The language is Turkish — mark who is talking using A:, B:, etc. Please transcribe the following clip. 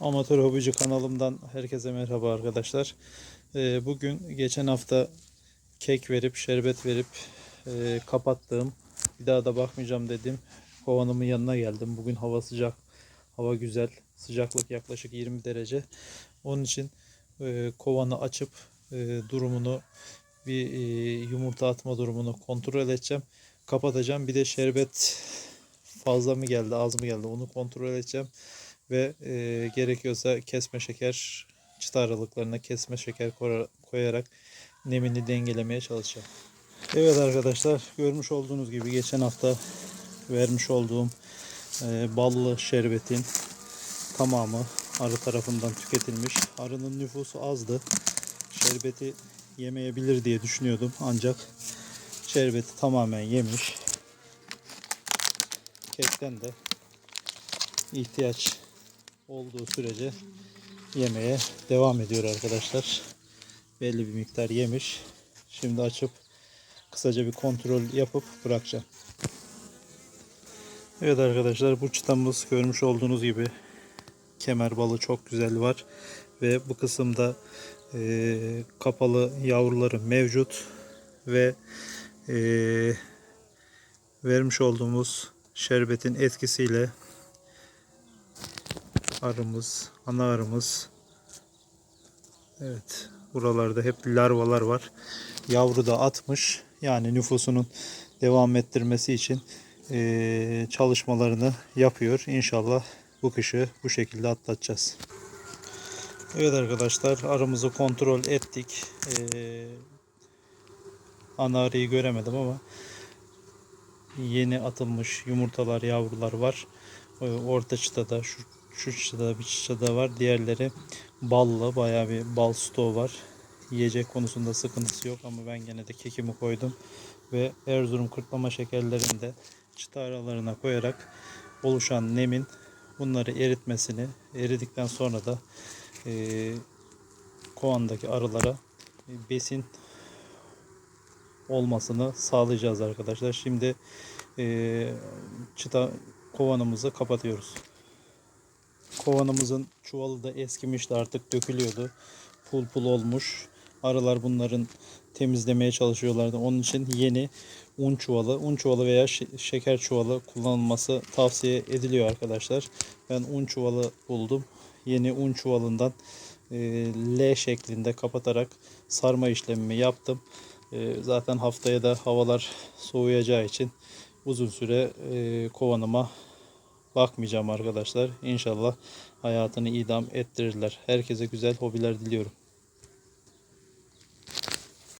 A: Amatör Hobici kanalımdan herkese merhaba arkadaşlar. Ee, Bugün geçen hafta kek verip şerbet verip e, kapattığım bir daha da bakmayacağım dedim. Kovanımın yanına geldim. Bugün hava sıcak, hava güzel. Sıcaklık yaklaşık 20 derece. Onun için e, kovanı açıp e, durumunu bir yumurta atma durumunu kontrol edeceğim. Kapatacağım. Bir de şerbet fazla mı geldi, az mı geldi onu kontrol edeceğim ve e, gerekiyorsa kesme şeker çıta aralıklarına kesme şeker koyar- koyarak nemini dengelemeye çalışacağım. Evet arkadaşlar görmüş olduğunuz gibi geçen hafta vermiş olduğum e, ballı şerbetin tamamı arı tarafından tüketilmiş. Arının nüfusu azdı. Şerbeti yemeyebilir diye düşünüyordum ancak şerbeti tamamen yemiş. Kekten de ihtiyaç olduğu sürece yemeye devam ediyor arkadaşlar. Belli bir miktar yemiş. Şimdi açıp kısaca bir kontrol yapıp bırakacağım. Evet arkadaşlar bu çıtamız görmüş olduğunuz gibi kemer balı çok güzel var ve bu kısımda eee, kapalı yavruları mevcut ve eee, vermiş olduğumuz şerbetin etkisiyle arımız, ana arımız. Evet, buralarda hep larvalar var. Yavru da atmış. Yani nüfusunun devam ettirmesi için eee, çalışmalarını yapıyor. İnşallah bu kışı bu şekilde atlatacağız. Evet arkadaşlar arımızı kontrol ettik. Eee ana arıyı göremedim ama yeni atılmış yumurtalar, yavrular var. Ee, Orta çıtada, şu, şu çıtada bir çıtada var. Diğerleri ballı, bayağı bir bal stoğu var. Yiyecek konusunda sıkıntısı yok ama ben gene de kekimi koydum. Ve Erzurum kırtlama şekerlerini de çıta aralarına koyarak oluşan nemin bunları eritmesini, eridikten sonra da eee kovandaki arılara besin olmasını sağlayacağız arkadaşlar. Şimdi eee, çıta kovanımızı kapatıyoruz. Kovanımızın çuvalı da eskimişti artık dökülüyordu. Pul pul olmuş. Arılar bunların temizlemeye çalışıyorlardı. Onun için yeni un çuvalı, un çuvalı veya şe- şeker çuvalı kullanılması tavsiye ediliyor arkadaşlar. Ben un çuvalı buldum. Yeni un çuvalından eee, L şeklinde kapatarak sarma işlemimi yaptım. Ee, Zaten haftaya da havalar soğuyacağı için uzun süre e, kovanıma bakmayacağım arkadaşlar. İnşallah hayatını idam ettirirler. Herkese güzel hobiler diliyorum.